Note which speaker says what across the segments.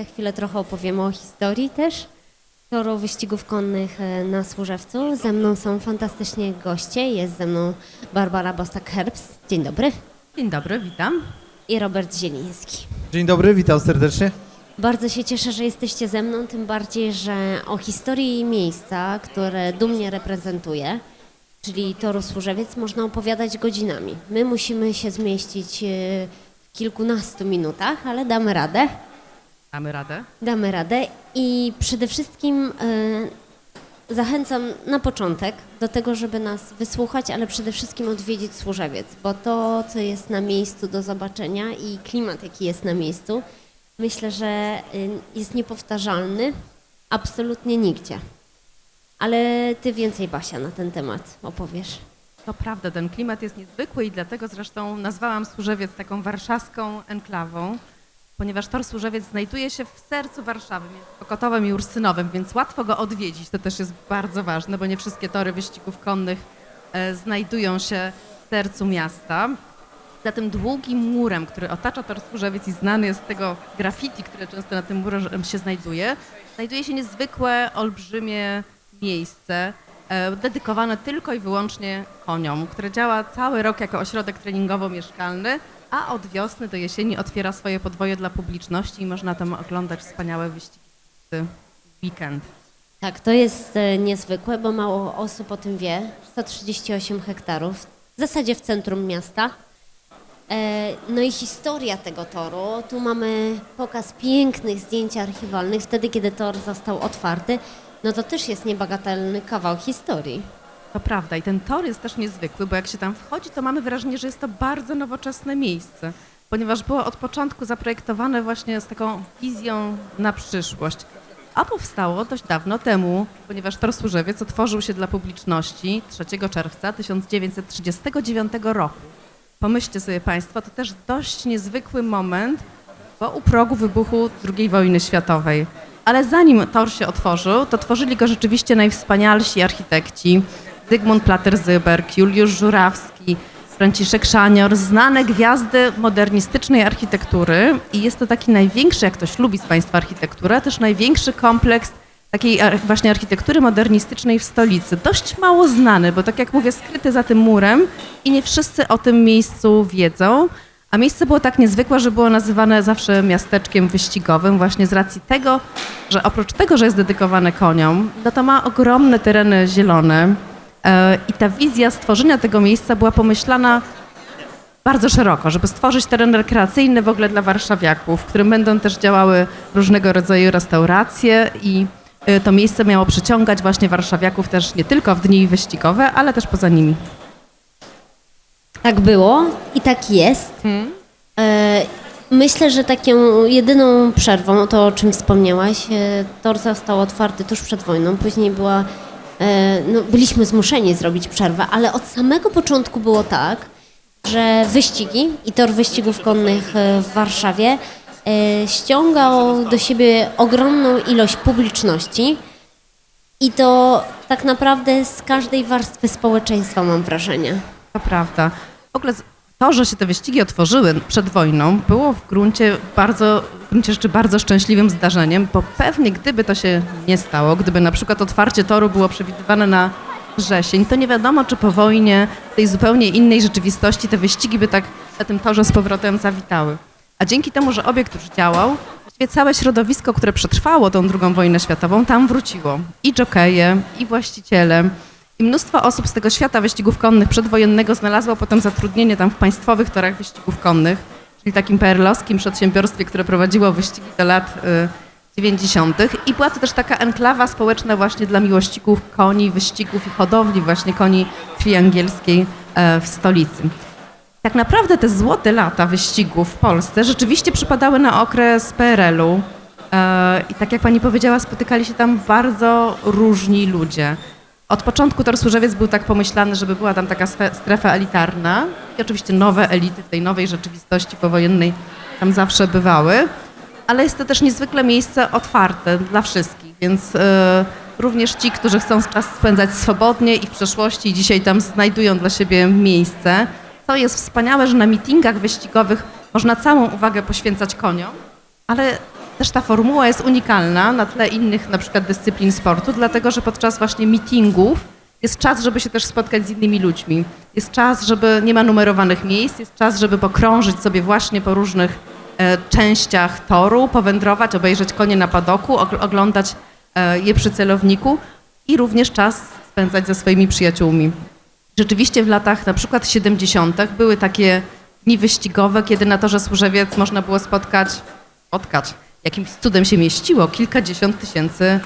Speaker 1: Za chwilę trochę opowiemy o historii też toru wyścigów konnych e, na Służewcu. Ze mną są fantastycznie goście. Jest ze mną Barbara Bostak-Herbst. Dzień dobry.
Speaker 2: Dzień dobry, witam.
Speaker 1: I Robert Zieliński.
Speaker 3: Dzień dobry, witam serdecznie.
Speaker 1: Bardzo się cieszę, że jesteście ze mną, tym bardziej, że o historii miejsca, które dumnie reprezentuję, czyli toru Służewiec, można opowiadać godzinami. My musimy się zmieścić e, w kilkunastu minutach, ale damy radę.
Speaker 2: Mamy radę.
Speaker 1: Damy radę i przede wszystkim e, zachęcam na początek do tego, żeby nas wysłuchać, ale przede wszystkim odwiedzić Służewiec, bo to, co jest na miejscu do zobaczenia i klimat, jaki jest na miejscu, myślę, że y, jest niepowtarzalny absolutnie nigdzie. Ale ty więcej, Basia, na ten temat opowiesz.
Speaker 2: To prawda, ten klimat jest niezwykły i dlatego zresztą nazwałam Służewiec taką warszawską enklawą, ponieważ tor Służewiec znajduje się w sercu Warszawy, między Okotowem i Ursynowem, więc łatwo go odwiedzić. To też jest bardzo ważne, bo nie wszystkie tory wyścigów konnych e, znajdują się w sercu miasta. Za tym długim murem, który otacza tor Służewiec i znany jest z tego graffiti, które często na tym murze się znajduje, znajduje się niezwykłe, olbrzymie miejsce e, dedykowane tylko i wyłącznie koniom, które działa cały rok jako ośrodek treningowo-mieszkalny, a od wiosny do jesieni otwiera swoje podwoje dla publiczności i można tam oglądać wspaniałe wyścigi weekend.
Speaker 1: Tak, to jest e, niezwykłe, bo mało osób o tym wie. 138 hektarów, w zasadzie w centrum miasta. E, No i historia tego toru. Tu mamy pokaz pięknych zdjęć archiwalnych, wtedy kiedy tor został otwarty. No to też jest niebagatelny kawał historii.
Speaker 2: To prawda i ten tor jest też niezwykły, bo jak się tam wchodzi, to mamy wrażenie, że jest to bardzo nowoczesne miejsce, ponieważ było od początku zaprojektowane właśnie z taką wizją na przyszłość. A powstało dość dawno temu, ponieważ tor Służewiec otworzył się dla publiczności 3 czerwca 1939 roku. Pomyślcie sobie Państwo, to też dość niezwykły moment, bo u progu wybuchu II wojny światowej. Ale zanim tor się otworzył, to tworzyli go rzeczywiście najwspanialsi architekci. Zygmunt Plater-Zyberg, Juliusz Żurawski, Franciszek Szanior, znane gwiazdy modernistycznej architektury i jest to taki największy, jak ktoś lubi z Państwa architekturę, też największy kompleks takiej właśnie architektury modernistycznej w stolicy. Dość mało znany, bo tak jak mówię, skryty za tym murem i nie wszyscy o tym miejscu wiedzą. A miejsce było tak niezwykłe, że było nazywane zawsze miasteczkiem wyścigowym, właśnie z racji tego, że oprócz tego, że jest dedykowane koniom, no to ma ogromne tereny zielone. E, I ta wizja stworzenia tego miejsca była pomyślana bardzo szeroko, żeby stworzyć teren rekreacyjny w ogóle dla warszawiaków, w którym będą też działały różnego rodzaju restauracje i y, to miejsce miało przyciągać właśnie warszawiaków też nie tylko w dni wyścigowe, ale też poza nimi.
Speaker 1: Tak było i tak jest. E, Myślę, że taką jedyną przerwą, to o czym wspomniałaś, e, tor został otwarty tuż przed wojną, później była, e, no, byliśmy zmuszeni zrobić przerwę, ale od samego początku było tak, że wyścigi i tor wyścigów konnych w Warszawie e, ściągał do siebie ogromną ilość publiczności i to tak naprawdę z każdej warstwy społeczeństwa mam wrażenie.
Speaker 2: To prawda. W ogóle to, że się te wyścigi otworzyły przed wojną, było w gruncie bardzo, w gruncie rzeczy bardzo szczęśliwym zdarzeniem, bo pewnie gdyby to się nie stało, gdyby na przykład otwarcie toru było przewidywane na wrzesień, to nie wiadomo, czy po wojnie, tej zupełnie innej rzeczywistości, te wyścigi by tak na tym torze z powrotem zawitały. A dzięki temu, że obiekt już działał, właściwie całe środowisko, które przetrwało tą II wojnę światową, tam wróciło. I jokeje, i właściciele, i mnóstwo osób z tego świata wyścigów konnych przedwojennego znalazło potem zatrudnienie tam w państwowych torach wyścigów konnych, czyli takim PRL-owskim przedsiębiorstwie, które prowadziło wyścigi do lat y, 90. I była to też taka enklawa społeczna właśnie dla miłośników koni, wyścigów i hodowli właśnie koni krwi angielskiej e, w stolicy. Tak naprawdę te złote lata wyścigów w Polsce rzeczywiście przypadały na okres PRL-u. E, I tak jak pani powiedziała, spotykali się tam bardzo różni ludzie. Od początku Tor Służewiec był tak pomyślany, żeby była tam taka strefa elitarna i oczywiście nowe elity w tej nowej rzeczywistości powojennej tam zawsze bywały, ale jest to też niezwykle miejsce otwarte dla wszystkich, więc e, również ci, którzy chcą czas spędzać swobodnie i w przeszłości i dzisiaj tam znajdują dla siebie miejsce. Co jest wspaniałe, że na meetingach wyścigowych można całą uwagę poświęcać koniom, ale też ta formuła jest unikalna na tle innych na przykład dyscyplin sportu, dlatego że podczas właśnie meetingów jest czas, żeby się też spotkać z innymi ludźmi. Jest czas, żeby nie ma numerowanych miejsc, jest czas, żeby pokrążyć sobie właśnie po różnych e, częściach toru, powędrować, obejrzeć konie na padoku, og- oglądać e, je przy celowniku i również czas spędzać ze swoimi przyjaciółmi. Rzeczywiście w latach na przykład 70. były takie dni wyścigowe, kiedy na torze Służewiec można było spotkać, spotkać, jakimś cudem się mieściło kilkadziesiąt tysięcy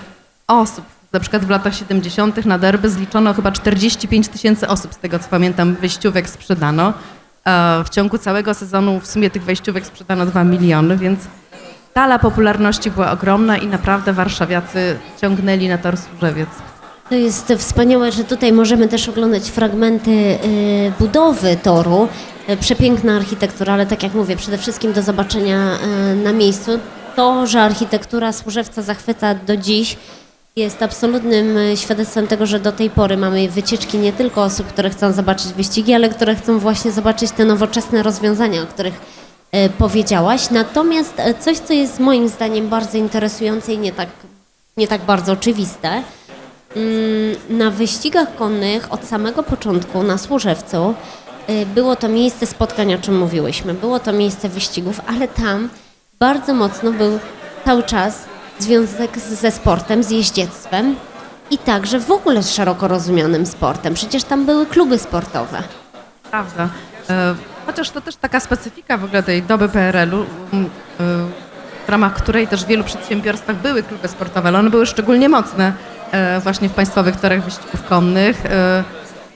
Speaker 2: osób. Na przykład w latach 70. na derby zliczono chyba 45 tysięcy osób, z tego co pamiętam, wejściówek sprzedano. E, W ciągu całego sezonu w sumie tych wejściówek sprzedano 2 miliony, więc skala popularności była ogromna i naprawdę warszawiacy ciągnęli na tor Służewiec.
Speaker 1: To jest wspaniałe, że tutaj możemy też oglądać fragmenty y, budowy toru. Y, Przepiękna architektura, ale tak jak mówię, przede wszystkim do zobaczenia y, na miejscu. To, że architektura Służewca zachwyca do dziś, jest absolutnym y, świadectwem tego, że do tej pory mamy wycieczki nie tylko osób, które chcą zobaczyć wyścigi, ale które chcą właśnie zobaczyć te nowoczesne rozwiązania, o których e, powiedziałaś. Natomiast e, coś, co jest moim zdaniem bardzo interesujące i nie tak, nie tak bardzo oczywiste, Mm, na wyścigach konnych od samego początku na Służewcu było to miejsce spotkań, o czym mówiłyśmy. Było to miejsce wyścigów, ale tam bardzo mocno był cały czas związek ze sportem, z jeździectwem i także w ogóle z szeroko rozumianym sportem. Przecież tam były kluby sportowe.
Speaker 2: Prawda. E, Chociaż to też taka specyfika w ogóle tej doby PRL-u, e, w ramach której też w wielu przedsiębiorstwach były kluby sportowe, ale one były szczególnie mocne e, właśnie w państwowych torach wyścigów konnych.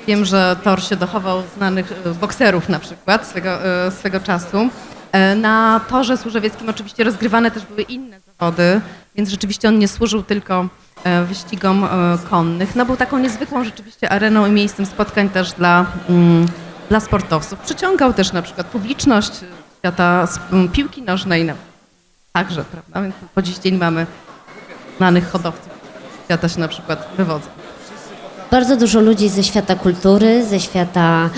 Speaker 2: Wiem, że tor się dochował znanych bokserów na przykład swego, swego czasu. E, Na torze służewieckim oczywiście rozgrywane też były inne zawody, więc rzeczywiście on nie służył tylko e, wyścigom e, konnych. No był taką niezwykłą rzeczywiście areną i miejscem spotkań też dla, mm, dla sportowców. Przyciągał też na przykład publiczność świata piłki nożnej no, także, prawda? Więc po dziś dzień mamy znanych hodowców świata się na przykład wywodzą.
Speaker 1: Bardzo dużo ludzi ze świata kultury, ze świata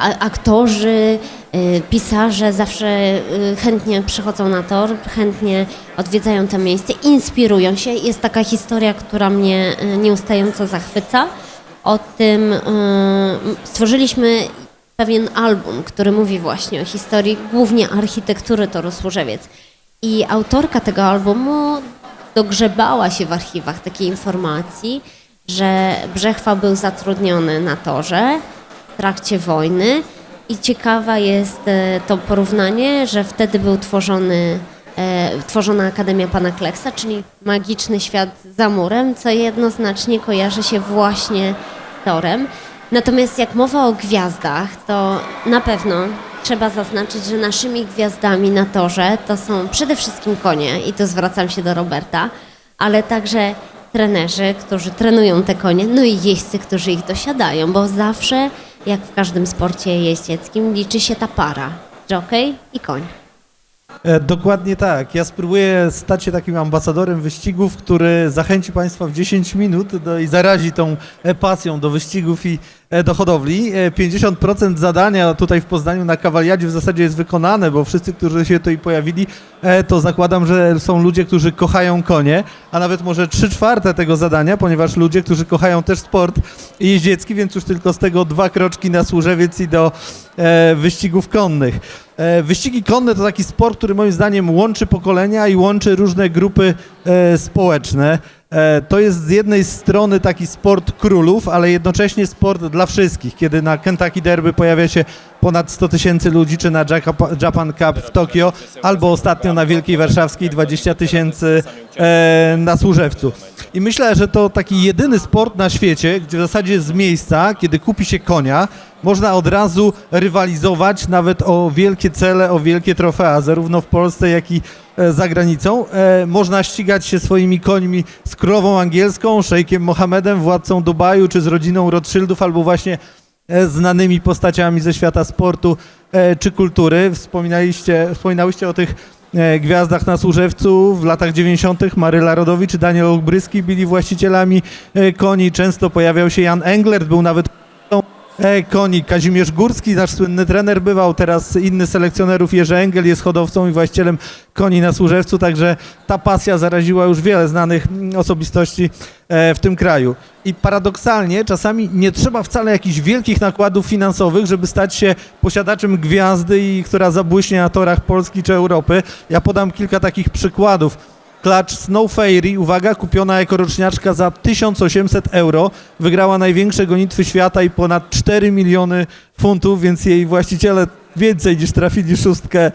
Speaker 1: a- aktorzy, pisarze zawsze e, chętnie przychodzą na tor, chętnie odwiedzają to miejsce, inspirują się. Jest taka historia, która mnie e, nieustająco zachwyca. O tym stworzyliśmy pewien album, który mówi właśnie o historii głównie architektury Toru Służewiec. I autorka tego albumu dogrzebała się w archiwach takiej informacji, że Brzechwa był zatrudniony na torze w trakcie wojny i ciekawa jest e, to porównanie, że wtedy był tworzony, e, tworzona Akademia Pana Kleksa, czyli magiczny świat za murem, co jednoznacznie kojarzy się właśnie z torem. Natomiast jak mowa o gwiazdach, to na pewno trzeba zaznaczyć, że naszymi gwiazdami na torze to są przede wszystkim konie i tu zwracam się do Roberta, ale także trenerzy, którzy trenują te konie, no i jeźdźcy, którzy ich dosiadają, bo zawsze, jak w każdym sporcie jeździeckim, liczy się ta para, jockey i koń.
Speaker 3: E, dokładnie tak. Ja spróbuję stać się takim ambasadorem wyścigów, który zachęci Państwa w 10 minut do, i zarazi tą e, pasją do wyścigów i do hodowli. E, 50% zadania tutaj w Poznaniu na kawaliadzie w zasadzie jest wykonane, bo wszyscy, którzy się tutaj pojawili, e, to zakładam, że są ludzie, którzy kochają konie, a nawet może 3 czwarte tego zadania, ponieważ ludzie, którzy kochają też sport jeździecki, więc już tylko z tego dwa kroczki na Służewiec i do e, wyścigów konnych. E, Wyścigi konne to taki sport, który moim zdaniem łączy pokolenia i łączy różne grupy e, społeczne. E, To jest z jednej strony taki sport królów, ale jednocześnie sport dla wszystkich. Kiedy na Kentucky Derby pojawia się ponad 100 tysięcy ludzi, czy na Japan Cup w Tokio, albo ostatnio na Wielkiej Warszawskiej 20 tysięcy e, na Służewcu. I myślę, że to taki jedyny sport na świecie, gdzie w zasadzie z miejsca, kiedy kupi się konia, można od razu rywalizować nawet o wielkie cele, o wielkie trofea, zarówno w Polsce, jak i e, za granicą. E, Można ścigać się swoimi końmi z królową angielską, szejkiem Mohamedem, władcą Dubaju, czy z rodziną Rothschildów, albo właśnie znanymi postaciami ze świata sportu e, czy kultury. Wspominaliście, wspominałyście o tych e, gwiazdach na Służewcu w latach 90. Maryla Rodowicz czy Daniel Olbryski byli właścicielami e, koni. Często pojawiał się Jan Englert, był nawet e, koni. Kazimierz Górski, nasz słynny trener, bywał teraz inny z selekcjonerów, Jerzy Engel jest hodowcą i właścicielem koni na Służewcu, także ta pasja zaraziła już wiele znanych mm, osobistości e, w tym kraju. I paradoksalnie czasami nie trzeba wcale jakichś wielkich nakładów finansowych, żeby stać się posiadaczem gwiazdy, która zabłyśnie na torach Polski czy Europy. Ja podam kilka takich przykładów. Klacz Snow Fairy, uwaga, kupiona jako roczniaczka za 1800 euro. Wygrała największe gonitwy świata i ponad 4 miliony funtów, więc jej właściciele więcej niż trafili szóstkę e,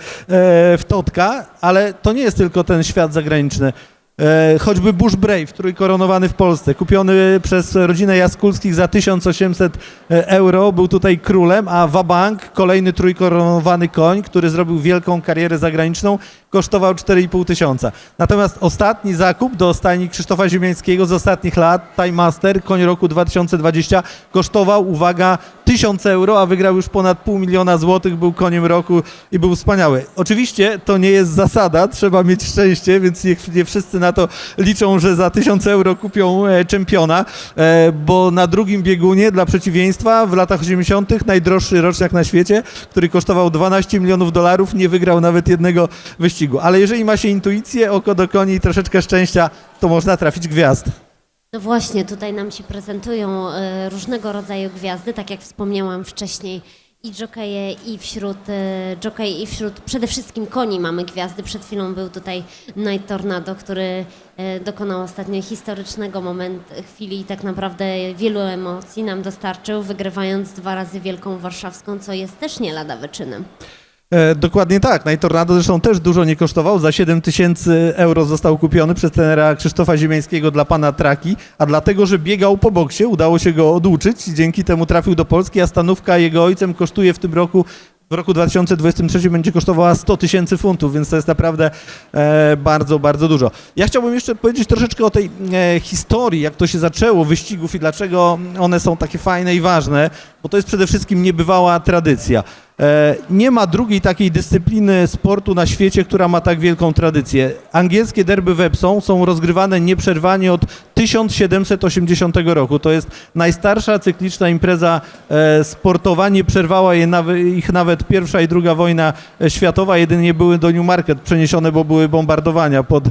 Speaker 3: w Totka, ale to nie jest tylko ten świat zagraniczny. E, choćby Bush Brave, trójkoronowany w Polsce, kupiony przez rodzinę Jaskulskich za 1800 euro, był tutaj królem, a Wabank, kolejny trójkoronowany koń, który zrobił wielką karierę zagraniczną, kosztował 4,5 tysiąca. Natomiast ostatni zakup do stajni Krzysztofa Ziemiańskiego z ostatnich lat, Time Master, koń roku 2020, kosztował, uwaga, 1000 euro, a wygrał już ponad pół miliona złotych, był koniem roku i był wspaniały. Oczywiście to nie jest zasada, trzeba mieć szczęście, więc niech nie wszyscy na to liczą, że za 1000 euro kupią e, czempiona, e, bo na drugim biegunie dla przeciwieństwa w latach 80. najdroższy roczniak na świecie, który kosztował 12 milionów dolarów, nie wygrał nawet jednego wyścigu. Ale jeżeli ma się intuicję, oko do koni i troszeczkę szczęścia, to można trafić gwiazd.
Speaker 1: No właśnie, tutaj nam się prezentują e, różnego rodzaju gwiazdy, tak jak wspomniałam wcześniej, i jokeje, i wśród e, jockey, i wśród przede wszystkim koni mamy gwiazdy. Przed chwilą był tutaj Night Tornado, który e, dokonał ostatnio historycznego moment, chwili i tak naprawdę wielu emocji nam dostarczył, wygrywając dwa razy Wielką Warszawską, co jest też nie lada wyczynem.
Speaker 3: E, dokładnie tak. Najtornado zresztą też dużo nie kosztował. Za 7 tysięcy euro został kupiony przez trenera Krzysztofa Ziemiańskiego dla pana Traki, a dlatego, że biegał po boksie, udało się go oduczyć. Dzięki temu trafił do Polski, a stanówka jego ojcem kosztuje w tym roku w roku 2023 będzie kosztowała 100 tysięcy funtów, więc to jest naprawdę e, bardzo, bardzo dużo. Ja chciałbym jeszcze powiedzieć troszeczkę o tej e, historii, jak to się zaczęło, wyścigów i dlaczego one są takie fajne i ważne, bo to jest przede wszystkim niebywała tradycja. E, Nie ma drugiej takiej dyscypliny sportu na świecie, która ma tak wielką tradycję. Angielskie derby w Epsom są rozgrywane nieprzerwanie od 1780 roku. To jest najstarsza cykliczna impreza e, sportowa. Nie przerwała ich nawet pierwsza i druga wojna e, światowa. Jedynie były do Newmarket przeniesione, bo były bombardowania pod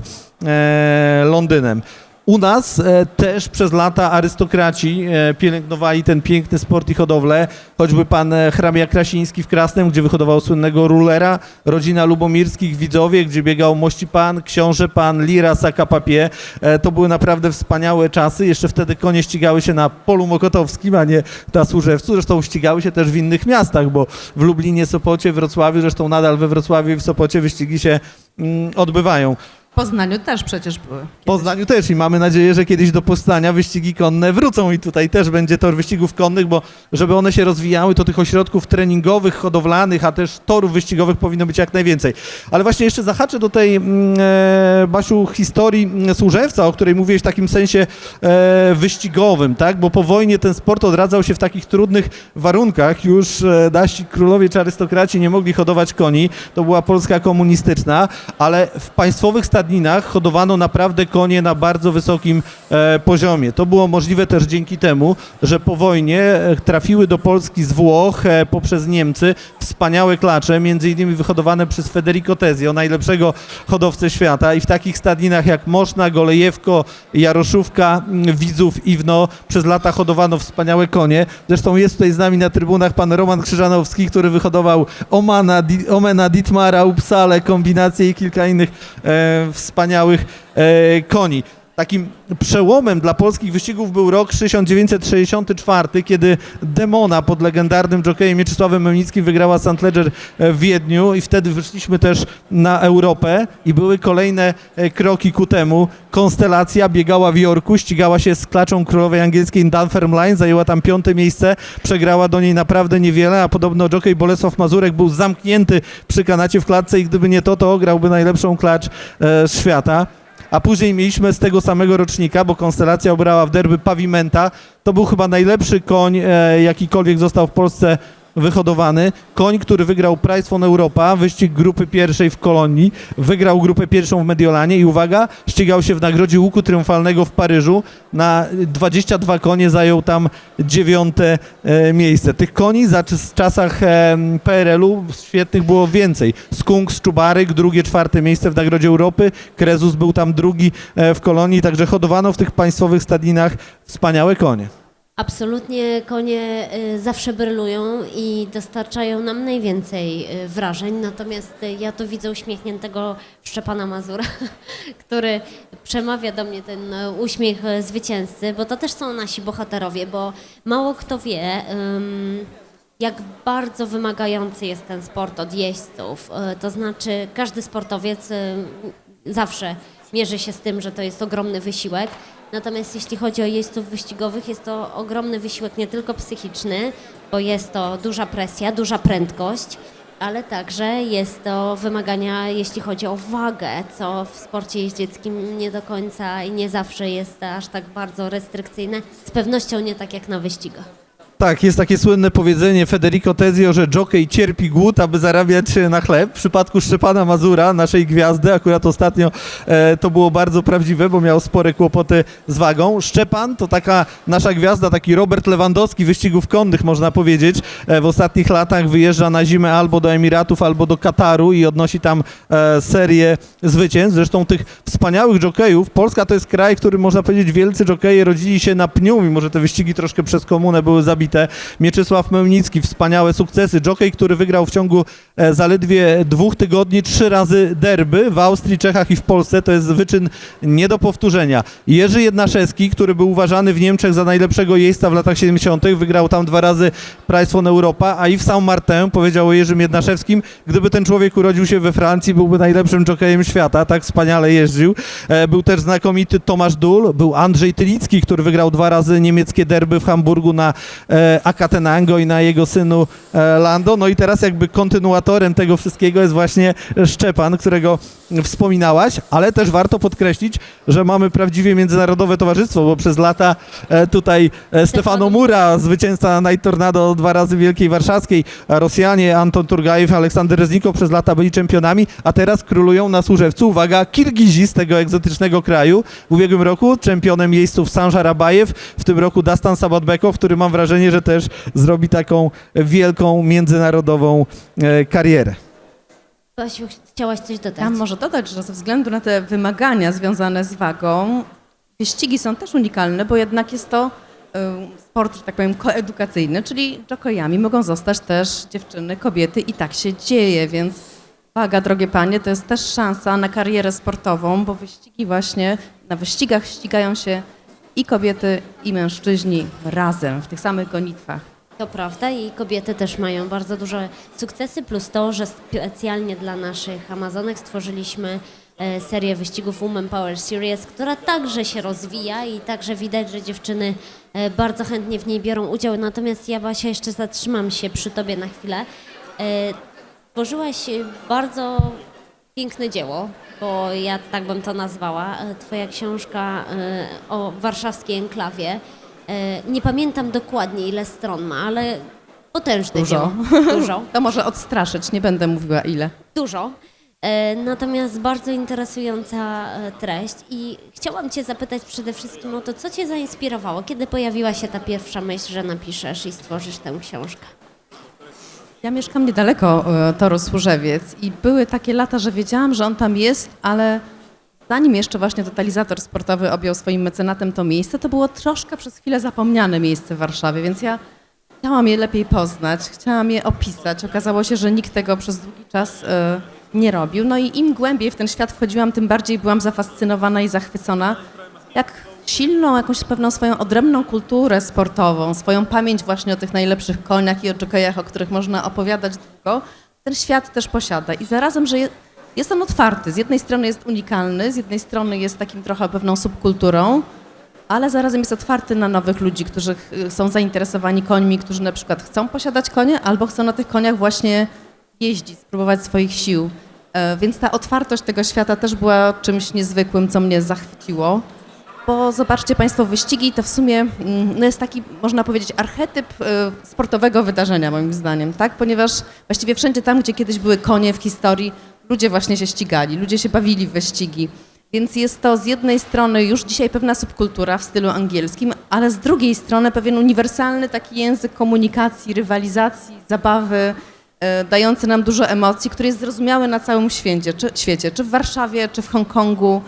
Speaker 3: Londynem. U nas e, też przez lata arystokraci e, pielęgnowali ten piękny sport i hodowlę, choćby pan e, Hrabia Krasiński w Krasnem, gdzie wyhodował słynnego rulera, rodzina Lubomirskich w Widzowie, gdzie biegał mości pan, książę pan, lira, saka papie. E, to były naprawdę wspaniałe czasy. Jeszcze wtedy konie ścigały się na polu mokotowskim, a nie na Służewcu. Zresztą ścigały się też w innych miastach, bo w Lublinie, Sopocie, Wrocławiu, zresztą nadal we Wrocławiu i w Sopocie wyścigi się mm, odbywają.
Speaker 2: Poznaniu też przecież były.
Speaker 3: W Poznaniu też i mamy nadzieję, że kiedyś do Poznania wyścigi konne wrócą i tutaj też będzie tor wyścigów konnych, bo żeby one się rozwijały, to tych ośrodków treningowych, hodowlanych, a też torów wyścigowych powinno być jak najwięcej. Ale właśnie jeszcze zahaczę do tej, mm, e, Basiu, historii mm, Służewca, o której mówiłeś w takim sensie e, wyścigowym, tak? Bo po wojnie ten sport odradzał się w takich trudnych warunkach. Już e, nasi królowie czy arystokraci nie mogli hodować koni. To była Polska komunistyczna, ale w państwowych stadninach hodowano naprawdę konie na bardzo wysokim e, poziomie. To było możliwe też dzięki temu, że po wojnie e, trafiły do Polski z Włoch e, poprzez Niemcy wspaniałe klacze, między innymi wyhodowane przez Federico Tezio, najlepszego hodowcę świata i w takich stadninach jak Moszna, Golejewko, Jaroszówka, Widzów, Iwno przez lata hodowano wspaniałe konie. Zresztą jest tutaj z nami na trybunach pan Roman Krzyżanowski, który wyhodował Omana, Di, Omena, Ditmara, Upsale, kombinacje i kilka innych e, wspaniałych e, koni. Takim przełomem dla polskich wyścigów był rok 1964, kiedy Demona pod legendarnym jockeyem Mieczysławem Memnickim wygrała St. Ledger w Wiedniu i wtedy wyszliśmy też na Europę i były kolejne e, kroki ku temu. Konstelacja biegała w Jorku, ścigała się z klaczą królowej angielskiej Dunfermline, zajęła tam piąte miejsce, przegrała do niej naprawdę niewiele, a podobno jockey Bolesław Mazurek był zamknięty przy kanacie w klatce i gdyby nie to, to ograłby najlepszą klacz e, świata a później mieliśmy z tego samego rocznika, bo Konstelacja obrała w derby Pavimenta. To był chyba najlepszy koń, e, jakikolwiek został w Polsce wyhodowany. Koń, który wygrał Prize von Europa, wyścig grupy pierwszej w Kolonii, wygrał grupę pierwszą w Mediolanie i uwaga, ścigał się w nagrodzie łuku triumfalnego w Paryżu. Na 22 konie zajął tam dziewiąte e, miejsce. Tych koni za, w czasach e, PRL-u świetnych było więcej. Skunks, Czubaryk, drugie, czwarte miejsce w nagrodzie Europy. Krezus był tam drugi e, w Kolonii, także hodowano w tych państwowych stadninach wspaniałe konie.
Speaker 1: Absolutnie konie y, zawsze brylują i dostarczają nam najwięcej y, wrażeń, natomiast y, ja tu widzę uśmiechniętego Szczepana Mazura, który przemawia do mnie ten uśmiech zwycięzcy, bo to też są nasi bohaterowie, bo mało kto wie, jak bardzo wymagający jest ten sport od jeźdźców. To znaczy każdy sportowiec zawsze mierzy się z tym, że to jest ogromny wysiłek. Natomiast jeśli chodzi o jeźdźców wyścigowych, jest to ogromny wysiłek nie tylko psychiczny, bo jest to duża presja, duża prędkość, ale także jest to wymagania, jeśli chodzi o wagę, co w sporcie jeździeckim nie do końca i nie zawsze jest aż tak bardzo restrykcyjne. Z pewnością nie tak jak na wyścigach.
Speaker 3: Tak, jest takie słynne powiedzenie Federico Tezio, że jockey cierpi głód, aby zarabiać e, na chleb. W przypadku Szczepana Mazura, naszej gwiazdy, akurat ostatnio e, to było bardzo prawdziwe, bo miał spore kłopoty z wagą. Szczepan to taka nasza gwiazda, taki Robert Lewandowski wyścigów konnych, można powiedzieć. E, w ostatnich latach wyjeżdża na zimę albo do Emiratów, albo do Kataru i odnosi tam e, serię zwycięstw. Zresztą tych wspaniałych jokejów, Polska to jest kraj, który można powiedzieć wielcy jokeje rodzili się na pniu, mimo że te wyścigi troszkę przez komunę były zabite. Mieczysław Mełnicki, wspaniałe sukcesy. Jockey, który wygrał w ciągu e, zaledwie dwóch tygodni trzy razy derby w Austrii, Czechach i w Polsce. To jest wyczyn nie do powtórzenia. Jerzy Jednaszewski, który był uważany w Niemczech za najlepszego jeźdźca w latach 70., wygrał tam dwa razy Prize von Europa, a Yves Saint-Martin powiedział o Jerzym Jednaszewskim, gdyby ten człowiek urodził się we Francji, byłby najlepszym jockeyem świata, tak wspaniale jeździł. E, Był też znakomity Tomasz Dul, był Andrzej Tylicki, który wygrał dwa razy niemieckie derby w Hamburgu na e, Akatenango i na jego synu e, Lando. No i teraz jakby kontynuatorem tego wszystkiego jest właśnie Szczepan, którego wspominałaś, ale też warto podkreślić, że mamy prawdziwie międzynarodowe towarzystwo, bo przez lata e, tutaj e, Stefano Mura, zwycięzca Night Tornado dwa razy Wielkiej Warszawskiej, Rosjanie Anton Turgajew, Aleksander Reznikow przez lata byli czempionami, a teraz królują na Służewcu, uwaga, Kirgizi z tego egzotycznego kraju. W ubiegłym roku czempionem jeźdźców Sanżar Abajew, w tym roku Dastan Sabatbekow, który mam wrażenie, że też zrobi taką wielką międzynarodową e, karierę.
Speaker 1: Basiu, chciałaś coś dodać?
Speaker 2: Ja może dodać, że ze względu na te wymagania związane z wagą, wyścigi są też unikalne, bo jednak jest to y, sport, że tak powiem, koedukacyjny, czyli jokojami mogą zostać też dziewczyny, kobiety i tak się dzieje, więc waga, drogie panie, to jest też szansa na karierę sportową, bo wyścigi właśnie, na wyścigach ścigają się i kobiety, i mężczyźni razem, w tych samych gonitwach.
Speaker 1: To prawda i kobiety też mają bardzo duże sukcesy, plus to, że specjalnie dla naszych Amazonek stworzyliśmy e, serię wyścigów Women Power Series, która także się rozwija i także widać, że dziewczyny e, bardzo chętnie w niej biorą udział. Natomiast ja, Basia, jeszcze zatrzymam się przy Tobie na chwilę. E, Tworzyłaś bardzo piękne dzieło, bo ja tak bym to nazwała. E, Twoja książka e, o warszawskiej enklawie. E, Nie pamiętam dokładnie ile stron ma, ale potężne
Speaker 2: Dużo.
Speaker 1: dzieło. Dużo.
Speaker 2: To może odstraszyć, nie będę mówiła ile.
Speaker 1: Dużo. Natomiast bardzo interesująca treść i chciałam Cię zapytać przede wszystkim o to, co Cię zainspirowało, kiedy pojawiła się ta pierwsza myśl, że napiszesz i stworzysz tę książkę.
Speaker 2: Ja mieszkam niedaleko e, Toru Służewiec i były takie lata, że wiedziałam, że on tam jest, ale zanim jeszcze właśnie totalizator sportowy objął swoim mecenatem to miejsce, to było troszkę przez chwilę zapomniane miejsce w Warszawie, więc ja chciałam je lepiej poznać, chciałam je opisać. Okazało się, że nikt tego przez długi czas e, nie robił. No i im głębiej w ten świat wchodziłam, tym bardziej byłam zafascynowana i zachwycona, jak silną, jakąś pewną swoją odrębną kulturę sportową, swoją pamięć właśnie o tych najlepszych koniach i o jokejach, o których można opowiadać długo, ten świat też posiada. I zarazem, że je, jest on otwarty. Z jednej strony jest unikalny, z jednej strony jest takim trochę pewną subkulturą, ale zarazem jest otwarty na nowych ludzi, którzy ch- są zainteresowani końmi, którzy na przykład chcą posiadać konie albo chcą na tych koniach właśnie jeździć, spróbować swoich sił. E, Więc ta otwartość tego świata też była czymś niezwykłym, co mnie zachwyciło. Bo zobaczcie Państwo, wyścigi to w sumie mm, no jest taki, można powiedzieć, archetyp y, sportowego wydarzenia, moim zdaniem, tak? Ponieważ właściwie wszędzie tam, gdzie kiedyś były konie w historii, ludzie właśnie się ścigali, ludzie się bawili w wyścigi. Więc jest to z jednej strony już dzisiaj pewna subkultura w stylu angielskim, ale z drugiej strony pewien uniwersalny taki język komunikacji, rywalizacji, zabawy, e, dający nam dużo emocji, który jest zrozumiały na całym świecie, czy, świecie, czy w Warszawie, czy w Hongkongu,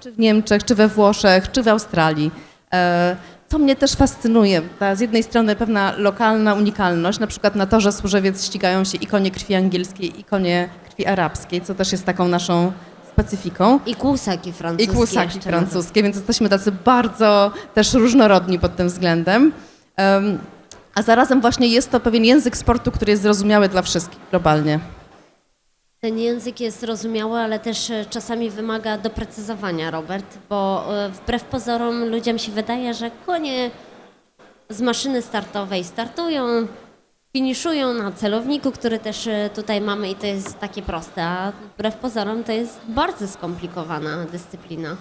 Speaker 2: czy w Niemczech, czy we Włoszech, czy w Australii. E, Co mnie też fascynuje, ta z jednej strony pewna lokalna unikalność, na przykład na torze Służewiec ścigają się i konie krwi angielskiej, i konie krwi arabskiej, co też jest taką naszą specyfiką.
Speaker 1: I kłusaki francuskie.
Speaker 2: I kłusaki francuskie, więc jesteśmy tacy bardzo też różnorodni pod tym względem. Em, a zarazem właśnie jest to pewien język sportu, który jest zrozumiały dla wszystkich globalnie.
Speaker 1: Ten język jest zrozumiały, ale też e, czasami wymaga doprecyzowania, Robert, bo e, wbrew pozorom ludziom się wydaje, że konie z maszyny startowej startują, finiszują na celowniku, który też e, tutaj mamy i to jest takie proste, a wbrew pozorom to jest bardzo skomplikowana dyscyplina.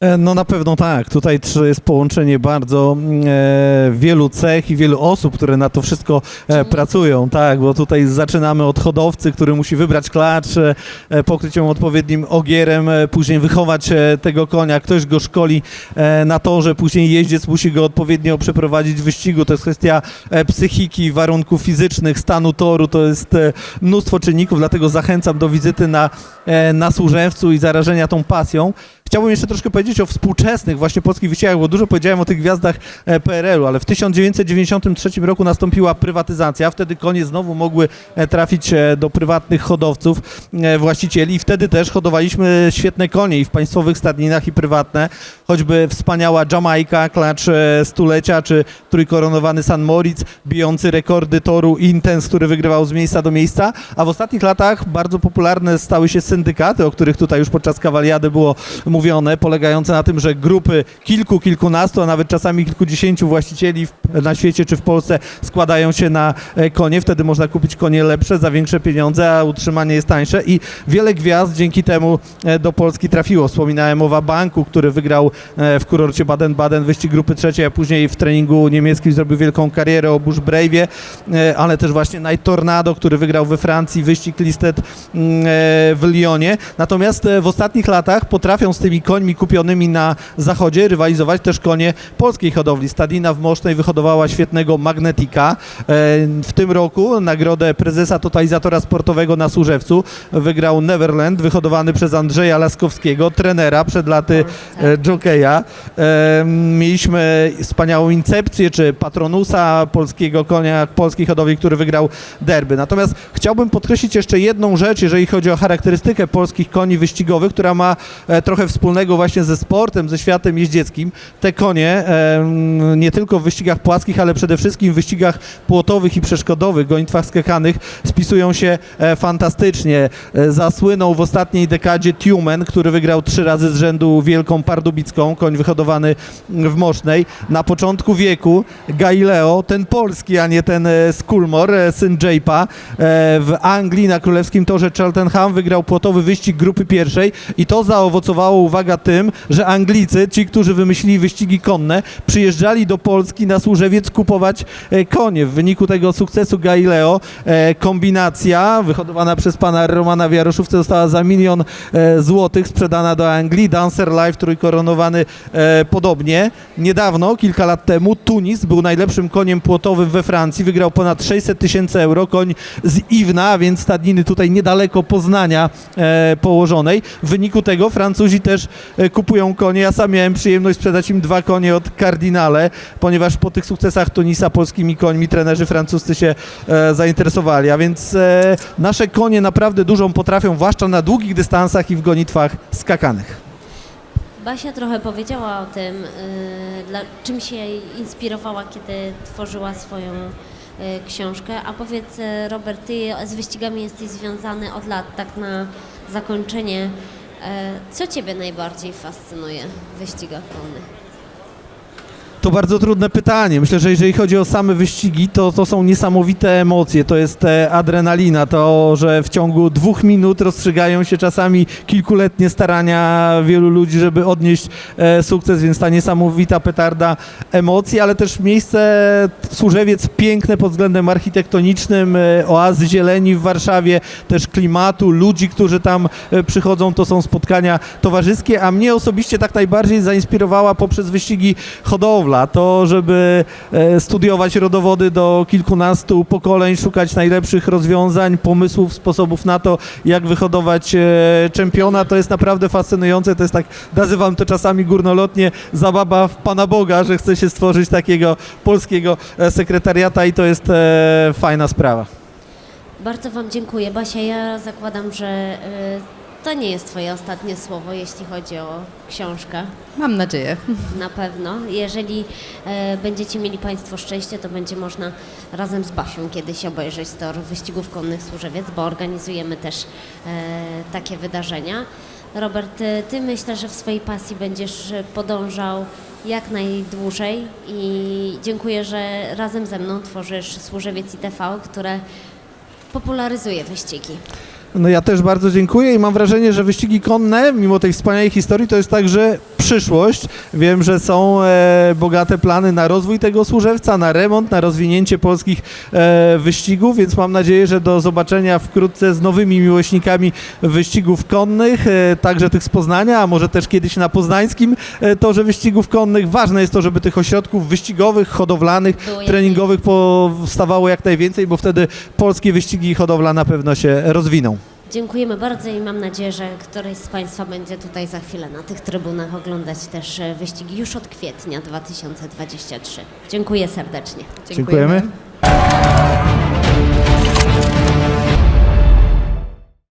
Speaker 3: E, No na pewno tak. Tutaj jest połączenie bardzo e, wielu cech i wielu osób, które na to wszystko e, pracują, tak, bo tutaj zaczynamy od hodowcy, który musi wybrać klacz, e, e, pokryć ją odpowiednim ogierem, e, później wychować e, tego konia, ktoś go szkoli e, na torze, później jeździec musi go odpowiednio przeprowadzić w wyścigu. To jest kwestia e, psychiki, warunków fizycznych, stanu toru, to jest e, mnóstwo czynników, dlatego zachęcam do wizyty na, e, na Służewcu i zarażenia tą pasją. Chciałbym jeszcze troszkę powiedzieć o współczesnych właśnie polskich wyścigach, bo dużo powiedziałem o tych gwiazdach e, PRL-u, ale w 1993 roku nastąpiła prywatyzacja, wtedy konie znowu mogły e, trafić e, do prywatnych hodowców, właścicieli. I wtedy też hodowaliśmy świetne konie i w państwowych stadninach i prywatne, choćby wspaniała Jamajka, klacz stulecia, czy trójkoronowany San Moritz, bijący rekordy toru Intense, który wygrywał z miejsca do miejsca, a w ostatnich latach bardzo popularne stały się syndykaty, o których tutaj już podczas kawaliady było mówione, polegające na tym, że grupy kilku, kilkunastu, a nawet czasami kilkudziesięciu właścicieli na świecie czy w Polsce składają się na e, konie. Wtedy można kupić konie lepsze za większe pieniądze, a utrzymanie jest tańsze i wiele gwiazd dzięki temu e, do Polski trafiło. Wspominałem o Banku, który wygrał e, w kurorcie Baden-Baden wyścig grupy trzeciej, a później w treningu niemieckim zrobił wielką karierę o Bush Brave'ie, e, ale też właśnie Night Tornado, który wygrał we Francji wyścig Listet mm, w Lyonie. Natomiast w ostatnich latach potrafią z tymi końmi kupionymi na zachodzie rywalizować też konie polskiej hodowli. Stadina w Mosznej wyhodowała świetnego Magnetika. E, W tym roku nagrodę prezesa totalizatora sportowego na Służewcu wygrał Neverland, wyhodowany przez Andrzeja Laskowskiego, trenera przed laty e, jokeja. E, Mieliśmy wspaniałą incepcję, czy patronusa polskiego konia, polskiej hodowli, który wygrał derby. Natomiast chciałbym podkreślić jeszcze jedną rzecz, jeżeli chodzi o charakterystykę polskich koni wyścigowych, która ma e, trochę wspólnego właśnie ze sportem, ze światem jeździeckim. Te konie nie tylko w wyścigach płaskich, ale przede wszystkim w wyścigach płotowych i przeszkodowych, gonitwach skakanych spisują się e, fantastycznie. E, Zasłynął w ostatniej dekadzie Tumen, który wygrał trzy razy z rzędu Wielką Pardubicką, koń wyhodowany w Mosznej. Na początku wieku Galileo, ten polski, a nie ten Skulmor, e, syn Jape'a, w Anglii na królewskim torze Cheltenham wygrał płotowy wyścig grupy pierwszej i to zaowocowało, uwaga, tym, że Anglicy, ci, którzy wymyślili wyścigi konne, przyjeżdżali do Polski na Służewiec kupować e, konie. W wyniku tego sukcesu Galileo e, kombinacja wyhodowana przez pana Romana w Jaroszówce została za milion e, złotych sprzedana do Anglii. Dancer Life trójkoronowany podobnie. Niedawno, kilka lat temu, Tunis był najlepszym koniem płotowym we Francji. Wygrał ponad 600 tysięcy euro. Koń z Iwna, więc stadniny tutaj niedaleko Poznania położonej. W wyniku tego Francuzi też e, kupują konie. Ja sam miałem przyjemność sprzedać im dwa konie od Cardinale, ponieważ po tych sukcesach Tunisa polskimi końmi trenerzy francuscy się e, zainteresowali. A więc e, nasze konie naprawdę dużą potrafią, zwłaszcza na długich dystansach i w gonitwach skakanych.
Speaker 1: Basia trochę powiedziała o tym, dla, czym się inspirowała, kiedy tworzyła swoją książkę. A powiedz, Robert, ty z wyścigami jesteś związany od lat, tak na zakończenie. Y, Co ciebie najbardziej fascynuje w wyścigach konnych?
Speaker 3: To bardzo trudne pytanie. Myślę, że jeżeli chodzi o same wyścigi, to, to są niesamowite emocje. To jest e, adrenalina, to, że w ciągu dwóch minut rozstrzygają się czasami kilkuletnie starania wielu ludzi, żeby odnieść e, sukces, więc ta niesamowita petarda emocji, ale też miejsce Służewiec piękne pod względem architektonicznym, e, oazy zieleni w Warszawie, też klimatu, ludzi, którzy tam e, przychodzą, to są spotkania towarzyskie, a mnie osobiście tak najbardziej zainspirowała poprzez wyścigi to żeby e, studiować rodowody do kilkunastu pokoleń, szukać najlepszych rozwiązań, pomysłów, sposobów na to, jak wyhodować e, czempiona, to jest naprawdę fascynujące, to jest tak, nazywam to czasami górnolotnie, zabawa w Pana Boga, że chce się stworzyć takiego polskiego e, sekretariata i to jest fajna sprawa.
Speaker 1: Bardzo Wam dziękuję. Basia, ja zakładam, że to nie jest Twoje ostatnie słowo, jeśli chodzi o książkę.
Speaker 2: Mam nadzieję.
Speaker 1: Na pewno. Jeżeli e, będziecie mieli Państwo szczęście, to będzie można razem z Basią kiedyś obejrzeć tor wyścigów konnych Służewiec, bo organizujemy też e, takie wydarzenia. Robert, ty, ty myślę, że w swojej pasji będziesz podążał jak najdłużej i dziękuję, że razem ze mną tworzysz Służewiec ITV, które popularyzuje wyścigi.
Speaker 3: No ja też bardzo dziękuję i mam wrażenie, że wyścigi konne, mimo tej wspaniałej historii, to jest także przyszłość. Wiem, że są e, bogate plany na rozwój tego służewca, na remont, na rozwinięcie polskich e, wyścigów, więc mam nadzieję, że do zobaczenia wkrótce z nowymi miłośnikami wyścigów konnych, e, także tych z Poznania, a może też kiedyś na poznańskim e, torze wyścigów konnych. Ważne jest to, żeby tych ośrodków wyścigowych, hodowlanych,
Speaker 1: Było
Speaker 3: treningowych powstawało jak najwięcej, bo wtedy polskie wyścigi i hodowla na pewno się rozwiną.
Speaker 1: Dziękujemy bardzo i mam nadzieję, że któryś z Państwa będzie tutaj za chwilę na tych trybunach oglądać też e, wyścigi już od kwietnia 2023. Dziękuję serdecznie. Dziękujemy.
Speaker 3: Dziękujemy.